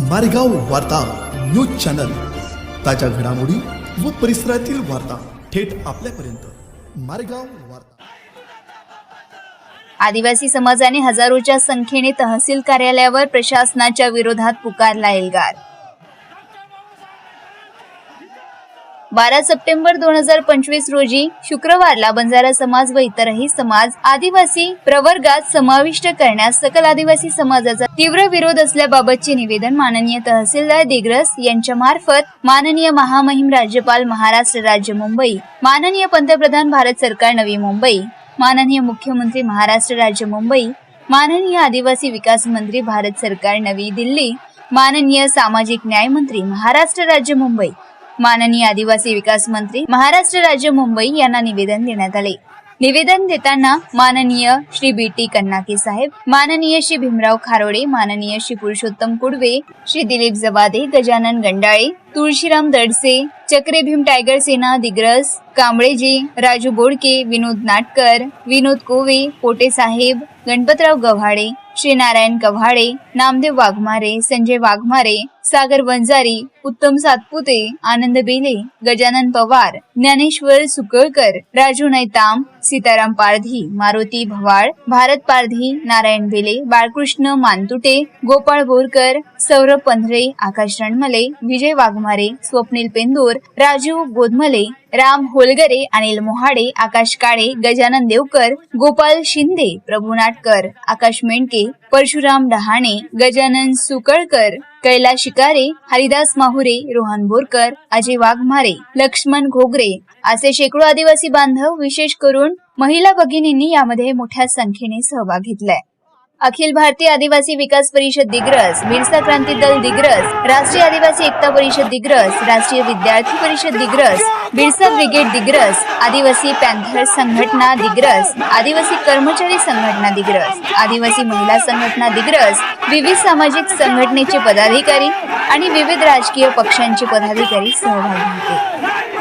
मारेगाव वार्ता news channel. ताज्या घडामोडी व परिसरातील वार्ता थेट आपल्यापर्यंत. मारेगाव वार्ता. आदिवासी समाजाने हजारोच्या संख्येने तहसील कार्यालयावर प्रशासनाच्या विरोधात पुकारला एल्गार. बारा सप्टेंबर दोन हजार पंचवीस रोजी शुक्रवारला बंजारा समाज व इतरही समाज आदिवासी प्रवर्गात समाविष्ट करण्यास सकल आदिवासी समाजाचा तीव्र विरोध असल्याबाबतचे निवेदन माननीय तहसीलदार दिग्रस यांच्या मार्फत माननीय महामहिम राज्यपाल महाराष्ट्र राज्य मुंबई माननीय पंतप्रधान भारत सरकार नवी मुंबई माननीय मुख्यमंत्री महाराष्ट्र राज्य मुंबई माननीय आदिवासी विकास मंत्री भारत सरकार नवी दिल्ली माननीय सामाजिक न्याय मंत्री महाराष्ट्र राज्य मुंबई. माननीय आदिवासी विकास मंत्री महाराष्ट्र राज्य मुंबई यांना निवेदन देण्यात आले. निवेदन देताना माननीय श्री बी टी कन्नाके साहेब माननीय श्री भीमराव खारोडे माननीय श्री पुरुषोत्तम कुडवे श्री दिलीप जवादे गजानन गंडाळे तुळशीराम दडसे चक्रे भीम टायगर सेना दिग्रस कांबळेजी राजू बोडके विनोद नाटकर विनोद कोवे पोटे साहेब गणपतराव गव्हाडे श्री नारायण नामदेव वाघमारे संजय वाघमारे सागर वंजारी उत्तम सातपुते आनंद बेले गजानन पवार ज्ञानेश्वर सुकळकर राजू नैताम सीताराम पारधी मारुती भवाळ भारत पारधी नारायण बेले बाळकृष्ण मानतुटे गोपाळ बोरकर सौरभ पंधरे आकाश रणमले विजय वाघमारे स्वप्नील पेंदूर राजू गोधमले राम होलगरे अनिल मोहाडे आकाश काळे गजानन देवकर गोपाल शिंदे प्रभू नाटकर आकाश मेंडके परशुराम डहाणे गजानन सुकळकर कैलाश शिकारे हरिदास माहुरे रोहन बोरकर अजय वाघमारे लक्ष्मण घोगरे असे शेकडो आदिवासी बांधव विशेष करून महिला भगिनींनी यामध्ये मोठ्या संख्येने सहभाग घेतलाय. अखिल भारतीय आदिवासी विकास परिषद दिग्रस बिरसा क्रांती दल दिग्रस राष्ट्रीय आदिवासी एकता परिषद दिग्रस राष्ट्रीय विद्यार्थी परिषद दिग्रस बिरसा ब्रिगेड दिग्रस आदिवासी पॅन्थर संघटना दिग्रस आदिवासी कर्मचारी संघटना दिग्रस आदिवासी महिला संघटना दिग्रस विविध सामाजिक संघटनेचे पदाधिकारी आणि विविध राजकीय पक्षांचे पदाधिकारी सहभागी होते.